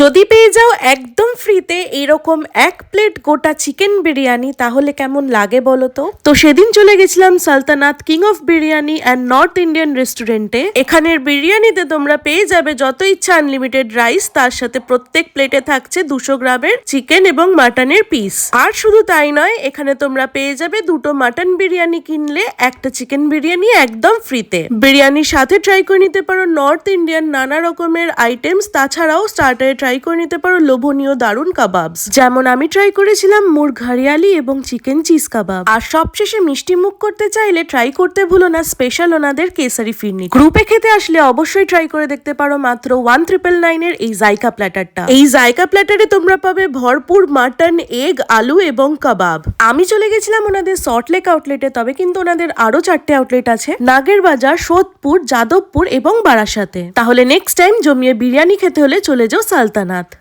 যদি পেয়ে যাও একদম ফ্রিতে এরকম এক প্লেট গোটা চিকেন বিরিয়ানি, তাহলে কেমন লাগে বলো তো? তো সেদিন চলে গেছিলাম Saltanat king of biryani and North Indian রেস্টুরেন্টে। এখানের বিরিয়ানিতে তোমরা পেয়ে যাবে যত ইচ্ছা আনলিমিটেড রাইস তার সাথে প্রত্যেক প্লেটে থাকছে দুশো গ্রামের চিকেন এবং মাটনের পিস আর শুধু তাই নয়, এখানে তোমরা পেয়ে যাবে দুটো মাটন বিরিয়ানি কিনলে একটা চিকেন বিরিয়ানি একদম ফ্রিতে। বিরিয়ানির সাথে ট্রাই করে নিতে পারো নর্থ ইন্ডিয়ান নানা রকমের আইটেমস তাছাড়াও স্টার্টারে ট্রাই করে নিতে পারো লোভনীয় দারুণ কাবাবস। যেমন আমি ট্রাই করেছিলাম মুরগ হারিয়ালি এবং চিকেন চিজ কাবাব। আর সবশেষে মিষ্টি মুখ করতে চাইলে ট্রাই করতে ভুলো না স্পেশাল ওনাদের কেসারি ফিরনি। গ্রুপে খেতে আসলে অবশ্যই ট্রাই করে দেখতে পারো মাত্র ওয়ান ট্রিপল নাইনের এই জাইকা প্ল্যাটারটা এই জাইকা প্ল্যাটারে তোমরা পাবে ভরপুর মাটন এগ আলু এবং কাবাব। আমি চলে গেছিলাম ওনাদের সল্টলেক আউটলেটে তবে কিন্তু ওনাদের আরও চারটে আউটলেট আছে। নাগের বাজার, সোদপুর, যাদবপুর এবং বারাসাতে। তাহলে নেক্সট টাইম জমিয়ে বিরিয়ানি খেতে হলে চলে যাও সালতানাত